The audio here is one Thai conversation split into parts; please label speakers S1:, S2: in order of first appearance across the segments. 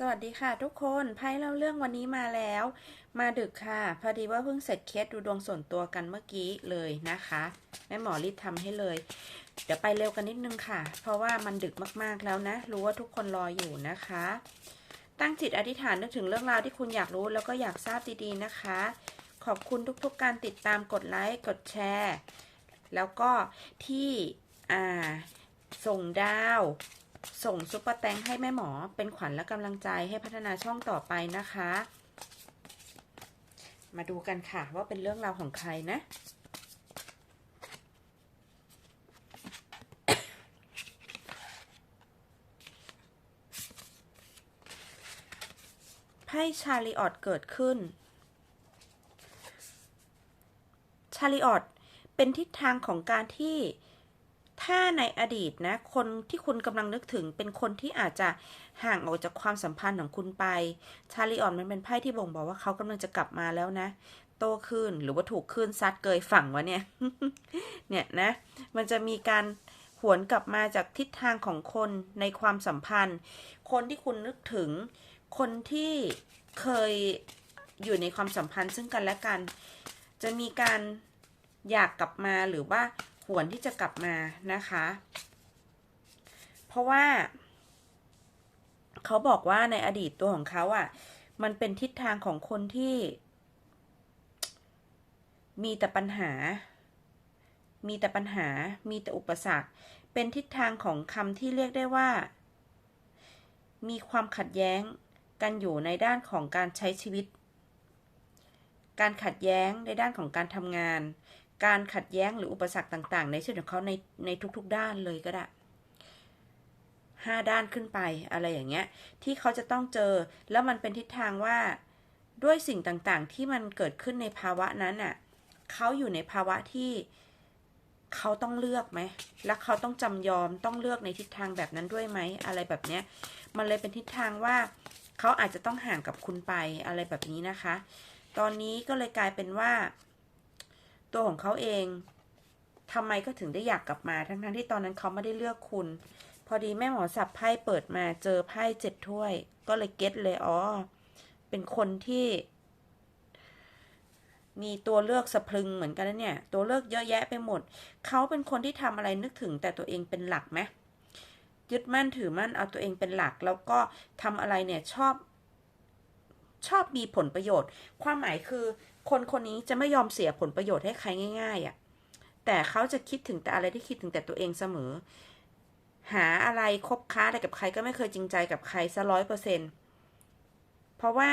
S1: สวัสดีค่ะทุกคนไพ่เล่าเรื่องวันนี้มาแล้ว มาดึกค่ะ พอดีว่าเพิ่งเสร็จเคสดูดวงส่วนตัวกันเมื่อกี้เลยนะคะแม่หมอรีบทำให้เลย เดี๋ยวไปเร็วกันนิดนึงค่ะ เพราะว่ามันดึกมากๆแล้วนะ รู้ว่าทุกคนรออยู่นะคะ ตั้งจิตอธิษฐานนึกถึงเรื่องราวที่คุณอยากรู้แล้วก็อยากทราบดีๆนะคะ ขอบคุณทุกๆการติดตามกดไลค์กดแชร์ แล้วก็ที่อ่าส่งดาว ส่งซุปเปอร์แตงให้แม่หมอเป็นขวัญและกำลังใจให้พัฒนาช่องต่อไปนะคะ มาดูกันค่ะว่าเป็นเรื่องราวของใครนะไพ่ชาลีออตเกิดขึ้น ชาลีออตเป็นทิศทางของการที่ ถ้าในอดีตนะ คนที่คุณกำลังนึกถึงเป็นคนที่อาจจะห่างออกจากความสัมพันธ์ของคุณไป ชาลีออนมันเป็นไพ่ที่บ่งบอกว่าเขากำลังจะกลับมาแล้วนะ โตขึ้นหรือว่าถูกขึ้นซัดเกยฝั่งวะเนี่ย เนี่ยนะ มันจะมีการหวนกลับมาจากทิศทางของคนในความสัมพันธ์ คนที่คุณนึกถึง คนที่เคยอยู่ในความสัมพันธ์ซึ่งกันและกัน จะมีการอยากกลับมาหรือว่า หวนที่จะกลับมานะคะ เพราะว่า เขาบอกว่าในอดีตตัวของเขาอะ่ะ มันเป็นทิศทางของคนที่ มีแต่ปัญหา มีแต่ปัญหา มีแต่อุปสรรค เป็นทิศทางของคำที่เรียกได้ว่า มีความขัดแย้งกันอยู่ในด้านของการใช้ชีวิต การขัดแย้งในด้านของการทำงาน การขัดแย้งหรืออุปสรรคต่างๆ ในชีวิตของเขาในในทุกๆ ด้านเลยก็ได้ห้าด้านขึ้นไปอะไรอย่างเงี้ย ที่เขาจะต้องเจอ แล้วมันเป็นทิศทางว่าด้วยสิ่งต่างๆ ที่มันเกิดขึ้นในภาวะนั้นอะเขาอยู่ในภาวะที่เขาต้องเลือกไหม และเขาต้องจำยอมต้องเลือกในทิศทางแบบนั้นด้วยไหม อะไรแบบเนี้ย มันเลยเป็นทิศทางว่าเขาอาจจะต้องห่างกับคุณไปอะไรแบบนี้นะคะ ตอนนี้ก็เลยกลายเป็นว่า ตัวของเขาเองทำไมก็ถึงได้อยากกลับมาทั้งๆที่ตอนนั้นเขาไม่ได้เลือกคุณ พอดีแม่หมอสับไพ่เปิดมาเจอไพ่เจ็ดถ้วย ก็เลยเก็ตเลยอ๋อเป็นคนที่ มีตัวเลือกสะพรึงเหมือนกันนะเนี่ย ตัวเลือกเยอะแยะไปหมด เขาเป็นคนที่ทำอะไรนึกถึงแต่ตัวเองเป็นหลักไหมยึดมั่นถือมั่นเอาตัวเองเป็นหลัก แล้วก็ทำอะไรเนี่ยชอบชอบมีผลประโยชน์ ความหมายคือ คนคนนี้จะไม่ยอมเสียผลประโยชน์ให้ใครง่ายๆอะ่ะ แต่เขาจะคิดถึงแต่อะไรที่คิดถึงแต่ตัวเองเสมอ หาอะไรคบค้าอะไรกับใครก็ไม่เคยจริงใจกับใครซะร้อยเปอร์เซ็นเพราะว่า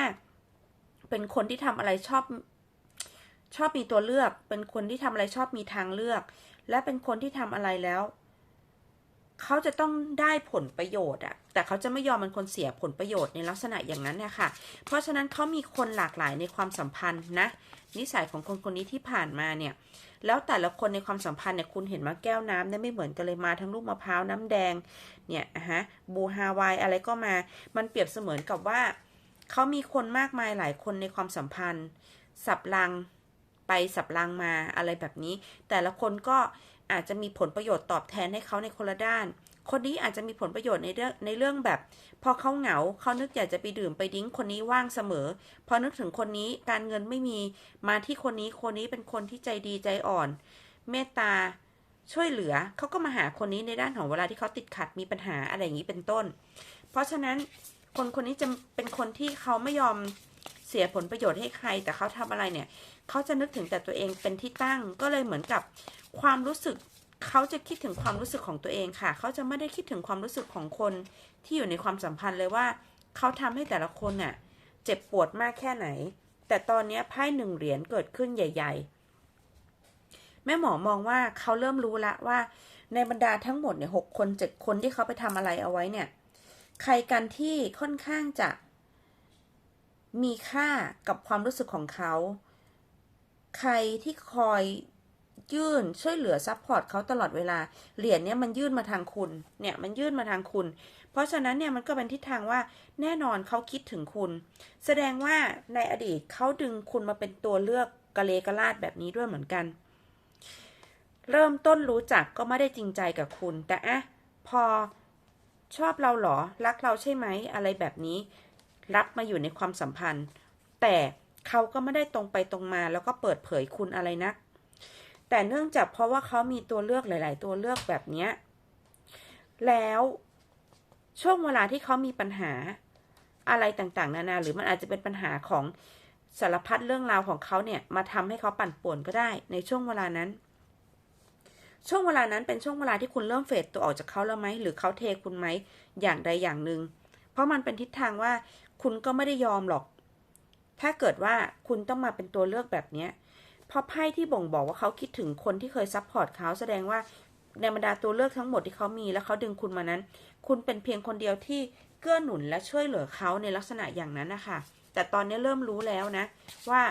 S1: เป็นคนที่ทำอะไรชอบ ชอบมีตัวเลือก เป็นคนที่ทำอะไรชอบมีทางเลือก และเป็นคนที่ทำอะไรแล้ว เขาจะต้องได้ผลประโยชน์อะแต่เขาจะไม่ยอมเป็นคนเสียผลประโยชน์ในลักษณะอย่างนั้นเนี่ยค่ะเพราะฉะนั้นเขามีคนหลากหลายในความสัมพันธ์นะ นิสัยของคนคนนี้ที่ผ่านมาเนี่ย แล้วแต่ละคนในความสัมพันธ์เนี่ยคุณเห็นมาแก้วน้ำเนี่ยไม่เหมือนกันเลยมาทั้งลูกมะพร้าวน้ำแดง เนี่ยอะฮะบูฮาวายอะไรก็มา มันเปรียบเสมือนกับว่าเขามีคนมากมายหลายคนในความสัมพันธ์ สับลังไปสับลังมาอะไรแบบนี้ แต่ละคนก็ อาจจะมีผลประโยชน์ตอบแทนให้เขาในคนละด้าน คนนี้อาจจะมีผลประโยชน์ในเรื่องในเรื่องแบบ พอเขาเหงาเขานึกอยากจะไปดื่มไปดิ้งคนนี้ว่างเสมอ พอนึกถึงคนนี้การเงินไม่มีมาที่คนนี้คนนี้เป็นคนที่ใจดีใจอ่อน เมตตาช่วยเหลือเขาก็มาหาคนนี้ในด้านของเวลาที่เขาติดขัดมีปัญหาอะไรอย่างนี้เป็นต้น เพราะฉะนั้นคนคนนี้จะเป็นคนที่เขาไม่ยอมเสียผลประโยชน์ให้ใคร แต่เขาทำอะไรเนี่ย เขาจะนึกถึงแต่ตัวเองเป็นที่ตั้ง ก็เลยเหมือนกับความรู้สึกเขาจะคิดถึงความรู้สึกของตัวเองค่ะ เขาจะไม่ได้คิดถึงความรู้สึกของคนที่อยู่ในความสัมพันธ์เลยว่า เขาทำให้แต่ละคนน่ะ เจ็บปวดมากแค่ไหน แต่ตอนนี้ไพ่หนึ่งเหรียญเกิดขึ้นใหญ่ ๆ แม่หมอมองว่าเขาเริ่มรู้ละว่า ในบรรดาทั้งหมดเนี่ยหกคนเจ็ดคนที่เขาไปทำอะไรเอาไว้เนี่ย ใครกันที่ค่อนข้างจะมีค่ากับความรู้สึกของเขา ใครที่คอยยื่นช่วยเหลือซัพพอร์ตเขาตลอดเวลา เหรียญเนี่ยมันยื่นมาทางคุณ เนี่ยมันยื่นมาทางคุณ เพราะฉะนั้นเนี่ยมันก็เป็นทิศทางว่าแน่นอนเขาคิดถึงคุณ แสดงว่าในอดีตเขาดึงคุณมาเป็นตัวเลือกกะเลกะลาดแบบนี้ด้วยเหมือนกัน เริ่มต้นรู้จักก็ไม่ได้จริงใจกับคุณ แต่อะพอชอบเราหรอ รักเราใช่ไหม อะไรแบบนี้ รับมาอยู่ในความสัมพันธ์ แต่ เขาก็ไม่ได้ตรงไปตรงมาแล้วก็เปิดเผยคุณอะไรนัก แต่เนื่องจากเพราะว่าเขามีตัวเลือกหลาย ๆ ตัวเลือกแบบเนี้ยแล้วช่วงเวลาที่เขามีปัญหาอะไรต่าง ๆ นานา หรือมันอาจจะเป็นปัญหาของสารพัดเรื่องราวของเขาเนี่ย มาทำให้เขาปั่นป่วนก็ได้ในช่วงเวลานั้น ช่วงเวลานั้นเป็นช่วงเวลาที่คุณเริ่มเฟดตัวออกจากเขาแล้วไหมหรือเขาเทคุณไหมอย่างใดอย่างหนึ่งเพราะมันเป็นทิศทางว่าคุณก็ไม่ได้ยอมหรอก ถ้าเกิดว่าคุณต้องมาเป็นตัวเลือกแบบเนี้ยเพราะไพ่ที่บ่งบอกว่าเขาคิดถึงคนที่เคยซัพพอร์ตเขาแสดงว่าในบรรดาตัวเลือกทั้งหมดที่เขามีแล้วเขาดึงคุณมานั้น คุณเป็นเพียงคนเดียวที่เกื้อหนุนและช่วยเหลือเขาในลักษณะอย่างนั้นนะคะแต่ตอนนี้เริ่มรู้แล้วนะ ว่า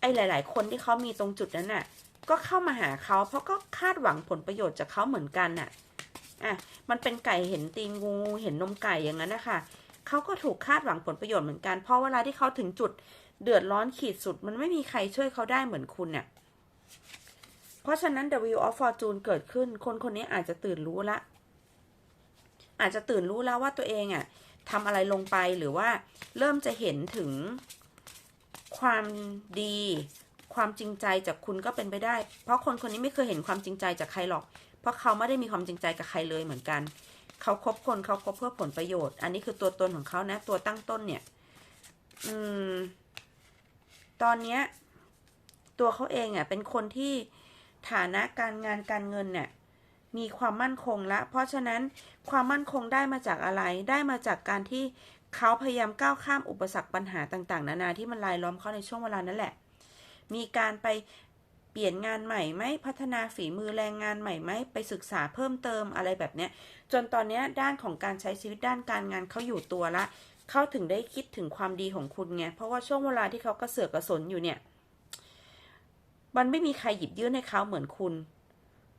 S1: ไอ้หลาย ๆ คนที่เขามีตรงจุดนั้นน่ะ ก็เข้ามาหาเขาเพราะก็คาดหวังผลประโยชน์จากเขาเหมือนกันน่ะอะมันเป็นไก่เห็นตีนงูเห็นนมไก่อย่างนั้นนะคะ เขาก็ถูกคาดหวังผลประโยชน์เหมือนกัน เพราะเวลาที่เขาถึงจุดเดือดร้อนขีดสุด มันไม่มีใครช่วยเขาได้เหมือนคุณเนี่ยเพราะฉะนั้น The Wheel of Fortune เกิดขึ้น คนคนนี้อาจจะตื่นรู้ละ อาจจะตื่นรู้แล้วว่าตัวเองอะทำอะไรลงไปหรือว่าเริ่มจะเห็นถึงความดี ความจริงใจจากคุณก็เป็นไปได้ เพราะคนคนนี้ไม่เคยเห็นความจริงใจจากใครหรอก เพราะเขาไม่ได้มีความจริงใจกับใครเลยเหมือนกัน เขาคบคนเขาคบเพื่อผลประโยชน์ อันนี้คือตัวตนของเขานะ ตัวตั้งต้นเนี่ย อืม ตอนเนี้ย ตัวเขาเองอะ เป็นคนที่ฐานะการงานการเงินเนี่ยมีความมั่นคงละเพราะฉะนั้นความมั่นคงได้มาจากอะไร ได้มาจากการที่เขาพยายามก้าวข้ามอุปสรรคปัญหาต่าง ๆ นานาที่มันรายล้อมเขาในช่วงเวลานั้นแหละ มีการไป ปลี่ยนงานใหม่ไหมพัฒนาฝีมือแรงงานใหม่ไหมไปศึกษาเพิ่มเติมอะไรแบบเนี้ย จนตอนเนี้ยด้านของการใช้ชีวิตด้านการงานเขาอยู่ตัวละเขาถึงได้คิดถึงความดีของคุณไงเพราะว่าช่วงเวลาที่เขากระเสือกกระสนอยู่เนี่ย มันไม่มีใครหยิบยื่นให้เขาเหมือนคุณ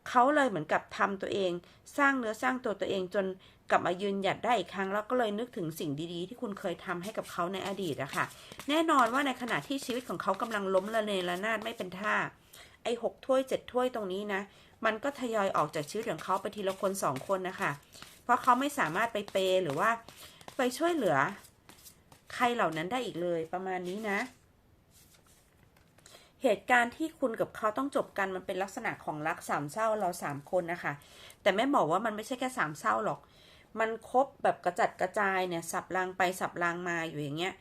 S1: เขาเลยเหมือนกับทำตัวเอง สร้างเนื้อสร้างตัวตัวเองจนกลับมายืนหยัดได้อีกครั้ง แล้วก็เลยนึกถึงสิ่งดีๆ ที่คุณเคยทำให้กับเขาในอดีตอะค่ะ แน่นอนว่าในขณะที่ชีวิตของเขากำลังล้มละเนระนาดไม่เป็นท่า ไอ้หกถ้วยเจ็ดถ้วยตรงนี้นะ มันก็ทยอยออกจากชีวิตของเขาไปทีละคนสองคนนะคะ เพราะเขาไม่สามารถไปเปย์หรือว่าไปช่วยเหลือ ใครเหล่านั้นได้อีกเลยประมาณนี้นะ เหตุการณ์ที่คุณกับเขาต้องจบกันมันเป็นลักษณะของรักสามเศร้าเราสามคนนะคะ แต่แม่บอกว่ามันไม่ใช่แค่สามเศร้าหรอก มันคบแบบกระจัดกระจายเนี่ยสับรางไปสับรางมาอยู่อย่างเงี้ย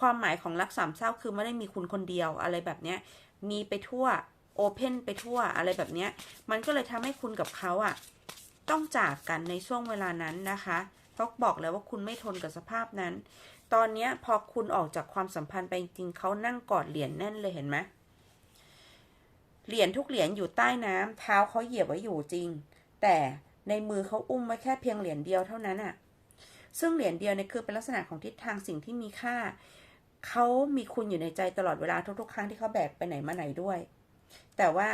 S1: ความหมายของรักสามเศร้าคือไม่ได้มีคุณคนเดียวอะไรแบบเนี้ย มีไปทั่ว โอเพนไปทั่วอะไรแบบเนี้ย มันก็เลยทำให้คุณกับเขาอะต้องจากกันในช่วงเวลานั้นนะคะเพราะบอกแล้วว่าคุณไม่ทนกับสภาพนั้น ตอนเนี้ยพอคุณออกจากความสัมพันธ์ไปจริงเขานั่งกอดเหรียญแน่นเลยเห็นไหมเหรียญทุกเหรียญอยู่ใต้น้ำเท้าเขาเหยียบไว้อยู่จริง แต่ในมือเขาอุ้มไว้แค่เพียงเหรียญเดียวเท่านั้นอะซึ่งเหรียญเดียวเนี่ยคือเป็นลักษณะของทิศทางสิ่งที่มีค่า เขามีคุณอยู่ในใจตลอดเวลาทุกๆ ครั้งที่เขาแบกไปไหนมาไหนด้วย แต่ว่า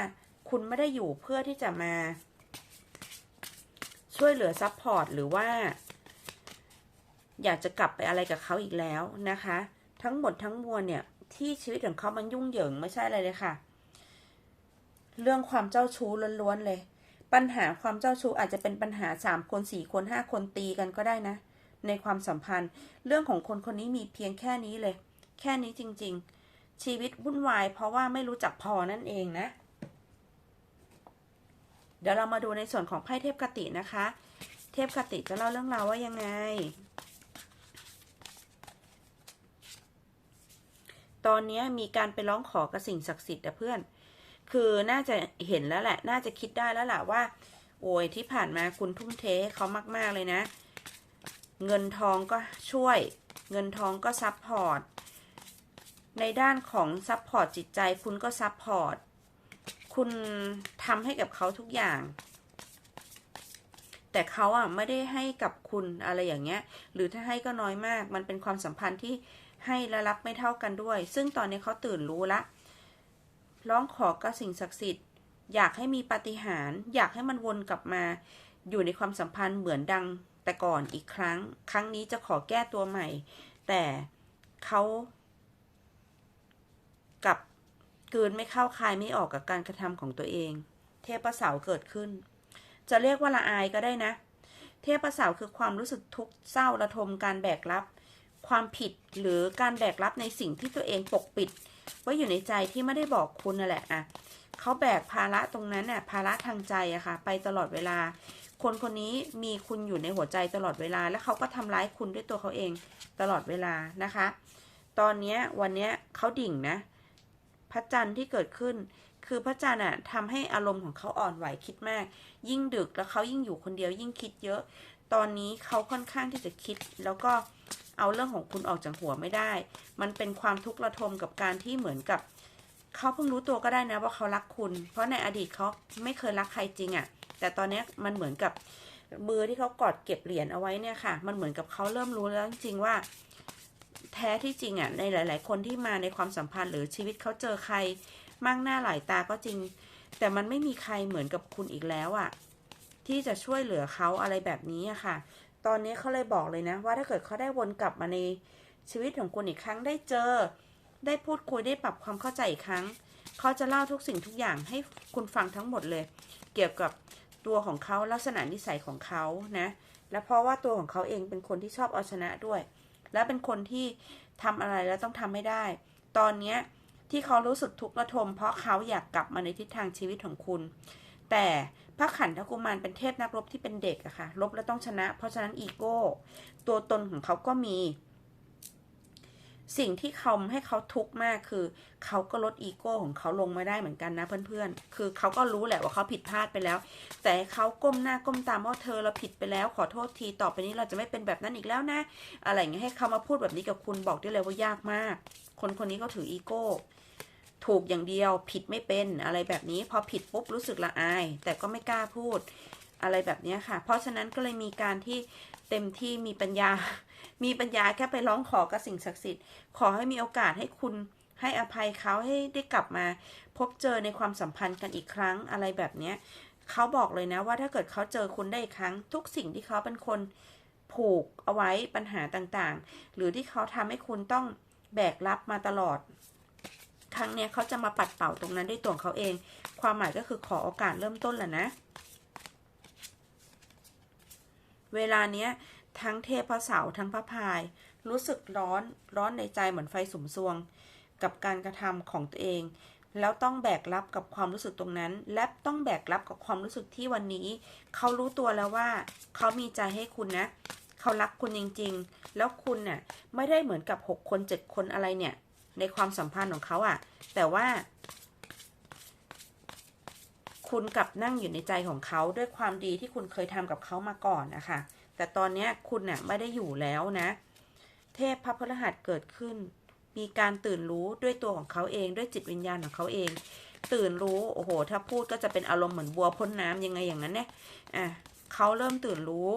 S1: คุณไม่ได้อยู่เพื่อที่จะมา ช่วยเหลือซัพพอร์ตหรือว่า อยากจะกลับไปอะไรกับเขาอีกแล้วนะคะ ทั้งหมดทั้งมวลเนี่ย ที่ชีวิตของเขามันยุ่งเหยิงไม่ใช่อะไรเลยค่ะ เรื่องความเจ้าชู้ล้วนๆเลย ปัญหาความเจ้าชู้อาจจะเป็นปัญหาสามคนสี่คนห้าคนตีกันก็ได้นะ ในความสัมพันธ์ เรื่องของคนคนนี้มีเพียงแค่นี้เลย แค่นี้จริง ๆ ชีวิตวุ่นวาย เพราะว่าไม่รู้จักพอนั่นเองนะ เดี๋ยวเรามาดูในส่วนของไพ่เทพกตินะคะ เทพกติจะเล่าเรื่องราวว่ายังไง ตอนนี้มีการไปร้องขอกับสิ่งศักดิ์สิทธิ์อะเพื่อน คือน่าจะเห็นแล้วแหละ น่าจะคิดได้แล้วแหละว่า โอ้ยที่ผ่านมาคุณทุ่มเทให้เขามาก ๆ เลยนะ เงินทองก็ช่วย เงินทองก็ซับพอร์ต ในด้านของซับพอร์ตจิตใจ คุณก็ซับพอร์ตคุณทำให้กับเขาทุกอย่าง แต่เขาอะไม่ได้ให้กับคุณอะไรอย่างเงี้ย หรือถ้าให้ก็น้อยมาก มันเป็นความสัมพันธ์ที่ให้และรับไม่เท่ากันด้วย ซึ่งตอนนี้เขาตื่นรู้ละ ร้องขอกับสิ่งศักดิ์สิทธิ์ อยากให้มีปาฏิหาริย์ อยากให้มันวนกลับมา อยู่ในความสัมพันธ์เหมือนดังแต่ก่อนอีกครั้ง ครั้งนี้จะขอแก้ตัวใหม่ แต่เขา กลืนไม่เข้าคายไม่ออกกับการกระทำของตัวเอง เทพเสาเกิดขึ้น จะเรียกว่าละอายก็ได้นะ เทพเสาคือความรู้สึกทุกข์เศร้าระทมการแบกรับ ความผิดหรือการแบกรับในสิ่งที่ตัวเองปกปิดไว้อยู่ในใจที่ไม่ได้บอกคุณนั่นแหละอะเขาแบกภาระตรงนั้นน่ะภาระทางใจอะค่ะ ไปตลอดเวลา คนคนนี้มีคุณอยู่ในหัวใจตลอดเวลา แล้วเขาก็ทำร้ายคุณด้วยตัวเขาเองตลอดเวลานะคะ ตอนเนี้ยวันเนี้ยเขาดิ่งนะ พระจันทร์ที่เกิดขึ้น คือพระจันทร์อะทำให้อารมณ์ของเขาอ่อนไหวคิดมาก ยิ่งดึกแล้วเขายิ่งอยู่คนเดียวยิ่งคิดเยอะ ตอนนี้เขาค่อนข้างที่จะคิด แล้วก็เอาเรื่องของคุณออกจากหัวไม่ได้ มันเป็นความทุกข์ระทมกับการที่เหมือนกับ เขาเพิ่งรู้ตัวก็ได้นะว่าเขารักคุณ เพราะในอดีตเขาไม่เคยรักใครจริงอะ่ะ แต่ตอนนี้มันเหมือนกับมือที่เขากอดเก็บเหรียญเอาไว้เนี่ยค่ะ มันเหมือนกับเขาเริ่มรู้แล้วจริงๆว่า แท้ที่จริงอะ่ะในหลาย ๆ คนที่มาในความสัมพันธ์หรือชีวิตเขาเจอใครมากหน้าหลายตาก็จริง แต่มันไม่มีใครเหมือนกับคุณอีกแล้วอะ่ะ ที่จะช่วยเหลือเขาอะไรแบบนี้อะค่ะ ตอนนี้เขาเลยบอกเลยนะ ว่าถ้าเกิดเขาได้วนกลับมาในชีวิตของคุณอีกครั้งได้เจอ ได้พูดคุยได้ปรับความเข้าใจอีกครั้ง เขาจะเล่าทุกสิ่งทุกอย่างให้คุณฟังทั้งหมดเลย เกี่ยวกับตัวของเขาลักษณะนิสัยของเขานะ และเพราะว่าตัวของเขาเองเป็นคนที่ชอบเอาชนะด้วย และเป็นคนที่ทำอะไรแล้วต้องทำไม่ได้ ตอนเนี้ยที่เขารู้สึกทุกข์ระทม เพราะเขาอยากกลับมาในทิศทางชีวิตของคุณ แต่พระขันธกุมารเป็นเทพนักรบที่เป็นเด็กอะค่ะ รบแล้วต้องชนะ เพราะฉะนั้นอีโก้ ตัวตนของเขาก็มี สิ่งที่เขาให้เขาทุกข์มากคือ เขาก็ลดอีโก้ของเขาลงไมาได้เหมือนกันนะเพื่อนๆ คือเขาก็รู้แหละว่าเขาผิดพลาดไปแล้ว แต่เขาก้มหน้าก้มตามว่าเธอเราผิดไปแล้วขอโทษทีต่อไปนี้เราจะไม่เป็นแบบนั้นอีกแล้วนะ อะไรเงี้ยให้เขามาพูดแบบนี้กับคุณบอกได้เลยว่ายากมาก คนคนนี้เขาถืออีโก้ถูกอย่างเดียวผิดไม่เป็นอะไรแบบนี้พอผิดปุ๊บรู้สึกละอาย แต่ก็ไม่กล้าพูดอะไรแบบนี้ค่ะ เพราะฉะนั้นก็เลยมีการที่เต็มที่มีปัญญา มีปัญญาแค่ไปร้องขอกับสิ่งศักดิ์สิทธิ์ ขอให้มีโอกาสให้คุณให้อภัยเขาให้ได้กลับมา พบเจอในความสัมพันธ์กันอีกครั้งอะไรแบบเนี้ยเขาบอกเลยนะว่าถ้าเกิดเขาเจอคุณได้อีกครั้ง ทุกสิ่งที่เขาเป็นคนผูกเอาไว้ปัญหาต่างๆ หรือที่เขาทำให้คุณต้องแบกรับมาตลอด ครั้งเนี้ยเขาจะมาปัดเป่าตรงนั้นด้วยตัวเขาเอง ความหมายก็คือขอโอกาสเริ่มต้นแหละนะ เวลาเนี้ย ทั้งเทพพระเสาทั้งพระพาย รู้สึกร้อนร้อนในใจเหมือนไฟสุมซวง กับการกระทำของตัวเอง แล้วต้องแบกรับกับความรู้สึกตรงนั้น และต้องแบกรับกับความรู้สึกที่วันนี้ เขารู้ตัวแล้วว่า เขามีใจให้คุณนะ เขารักคุณจริง ๆ แล้วคุณน่ะไม่ได้เหมือนกับหกคนเจ็ดคนอะไรเนี่ย ในความสัมพันธ์ของเขาอะ่ะ แต่ว่าคุณกลับนั่งอยู่ในใจของเขาด้วยความดีที่คุณเคยทำกับเขามาก่อนนะคะ แต่ตอนนี้คุณเนี่ยไม่ได้อยู่แล้วนะ เทพพระพฤหัสเกิดขึ้น มีการตื่นรู้ด้วยตัวของเขาเองด้วยจิตวิญญาณของเขาเอง ตื่นรู้โอ้โห ถ้าพูดก็จะเป็นอารมณ์เหมือนบัวพ้นน้ำยังไงอย่างนั้นเนี่ยอะเขาเริ่มตื่นรู้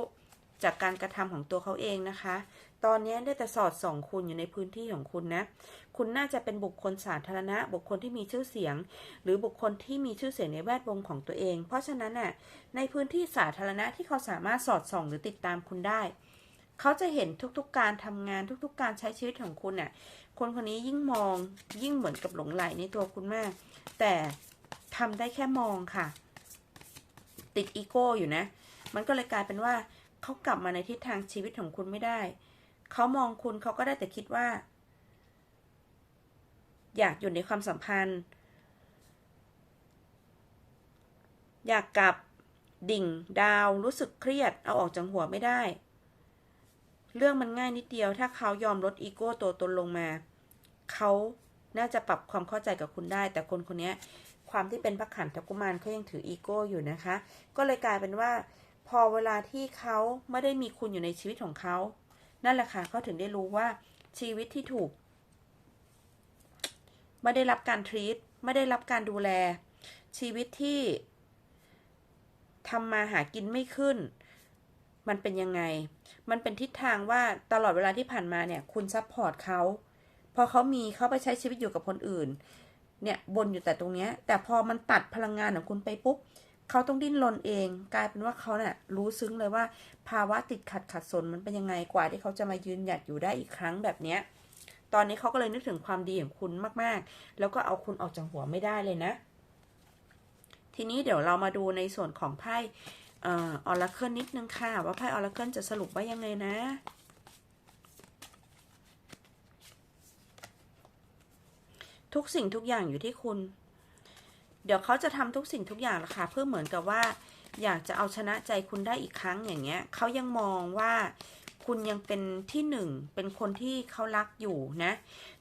S1: จากการกระทำของตัวเขาเองนะคะ ตอนนี้ได้แต่สอดส่องคุณอยู่ในพื้นที่ของคุณนะ คุณน่าจะเป็นบุคคลสาธารณะ บุคคลที่มีชื่อเสียง หรือบุคคลที่มีชื่อเสียงในแวดวงของตัวเอง เพราะฉะนั้นน่ะ ในพื้นที่สาธารณะที่เขาสามารถสอดส่องหรือติดตามคุณได้ เขาจะเห็นทุกๆการทำงานทุกๆ การใช้ชีวิตของคุณน่ะ คนคนนี้ยิ่งมอง ยิ่งเหมือนกับหลงไหลในตัวคุณมาก แต่ทำได้แค่มองค่ะ ติดอีโก้อยู่นะ มันก็เลยกลายเป็นว่าเขากลับมาในทิศทางชีวิตของคุณไม่ได้ เขามองคุณเขาก็ได้แต่คิดว่า อยากอยู่ในความสัมพันธ์ อยากกลับดิ่งดาวรู้สึกเครียดเอาออกจากหัวไม่ได้ เรื่องมันง่ายนิดเดียวถ้าเขายอมลดอีโก้ตัวตนลงมา เขาน่าจะปรับความเข้าใจกับคุณได้ แต่คนคนนี้ความที่เป็นพระขันธกุมารเขายังถืออีโก้อยู่นะคะ ก็เลยกลายเป็นว่า พอเวลาที่เขาไม่ได้มีคุณอยู่ในชีวิตของเขา นั่นแหละค่ะเขาถึงได้รู้ว่าชีวิตที่ถูก ไม่ได้รับการทรีตไม่ได้รับการดูแล ชีวิตที่ทำมาหากินไม่ขึ้น มันเป็นยังไง มันเป็นทิศทางว่าตลอดเวลาที่ผ่านมาเนี่ย คุณซัพพอร์ตเขาพอเขามีเขาไปใช้ชีวิตอยู่กับคนอื่น เนี่ยบนอยู่แต่ตรงเนี้ย แต่พอมันตัดพลังงานของคุณไปปุ๊บ เขาต้องดิ้นรนเอง กลายเป็นว่าเขาเนะ่ยรู้ซึ้งเลยว่า ภาวะติดขัดขัดสนมันเป็นยังไงกว่าที่เขาจะมายืนหยัดอยู่ได้อีกครั้งแบบเนี้ยตอนนี้เขาก็เลยนึกถึงความดีของคุณมากๆ แล้วก็เอาคุณออกจากหัวไม่ได้เลยนะ ทีนี้เดี๋ยวเรามาดูในส่วนของไพ่ออร์เคิลนิดนึงค่ะ ว่าไพ่ออร์เคิลจะสรุปว่ายังไงนะทุกสิ่งทุกอย่างอยู่ที่คุณ เดี๋ยวเขาจะทำทุกสิ่งทุกอย่างละค่ะเพื่อเหมือนกับว่า อยากจะเอาชนะใจคุณได้อีกครั้งอย่างเงี้ยเขายังมองว่าคุณยังเป็นที่หนึ่งเป็นคนที่เขารักอยู่นะ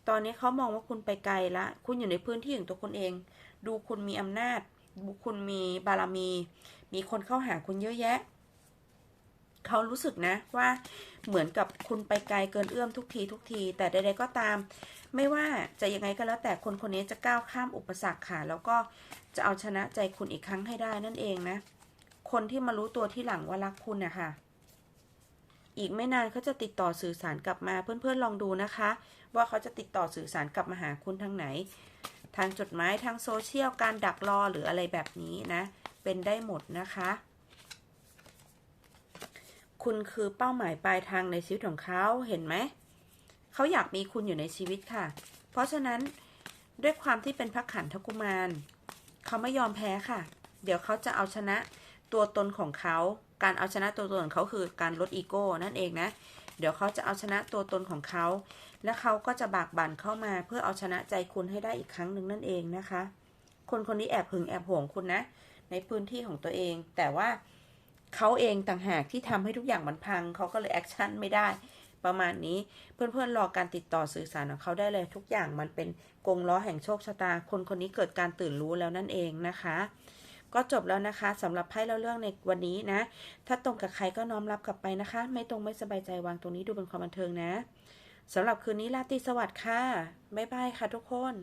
S1: ตอนนี้เขามองว่าคุณไปไกลละ คุณอยู่ในพื้นที่ของตัวคุณเอง ดูคุณมีอำนาจ ดูคุณมีบารมี มีคนเข้าหาคุณเยอะแยะ เขารู้สึกนะว่าเหมือนกับคุณไปไกลเกินเอื้อมทุกทีทุกที แต่ใดๆก็ตาม ไม่ว่าจะยังไงก็แล้วแต่คนคนนี้จะก้าวข้ามอุปสรรคค่ะ แล้วก็จะเอาชนะใจคุณอีกครั้งให้ได้นั่นเองนะ คนที่มารู้ตัวที่หลังว่ารักคุณนะคะอีกไม่นานเขาจะติดต่อสื่อสารกลับมาเพื่อนๆลองดูนะคะ ว่าเขาจะติดต่อสื่อสารกลับมาหาคุณทางไหน ทางจดหมายทางโซเชียลการดักรอหรืออะไรแบบนี้นะ เป็นได้หมดนะคะ คุณคือเป้าหมายปลายทางในชีวิตของเขาเห็นไหม เขาอยากมีคุณอยู่ในชีวิตค่ะ เพราะฉะนั้นด้วยความที่เป็นพักขันทกุมาร เขาไม่ยอมแพ้ค่ะ เดี๋ยวเขาจะเอาชนะตัวตนของเขา การเอาชนะตัวตนของเขาคือการลดอีโก้นั่นเองนะ เดี๋ยวเขาจะเอาชนะตัวตนของเขา และเขาก็จะบากบั่นเข้ามาเพื่อเอาชนะใจคุณให้ได้อีกครั้งหนึ่งนั่นเองนะคะ คนคนนี้แอบหึงแอบห่วงคุณนะ ในพื้นที่ของตัวเอง แต่ว่าเขาเองต่างหากที่ทำให้ทุกอย่างมันพัง เขาก็เลยแอคชั่นไม่ได้ ประมาณนี้เพื่อนๆรอการติดต่อสื่อสารของเขาได้เลยทุกอย่างมันเป็นกงล้อแห่งโชคชะตา คนคนนี้เกิดการตื่นรู้แล้วนั่นเองนะคะ ก็จบแล้วนะคะสำหรับไพ่เล่าเรื่องในวันนี้นะ ถ้าตรงกับใครก็น้อมรับกลับไปนะคะ ไม่ตรงไม่สบายใจวางตรงนี้ดูเป็นความบันเทิงนะสำหรับคืนนี้ราตรีสวัสดิ์ค่ะบ๊ายบายค่ะทุกคน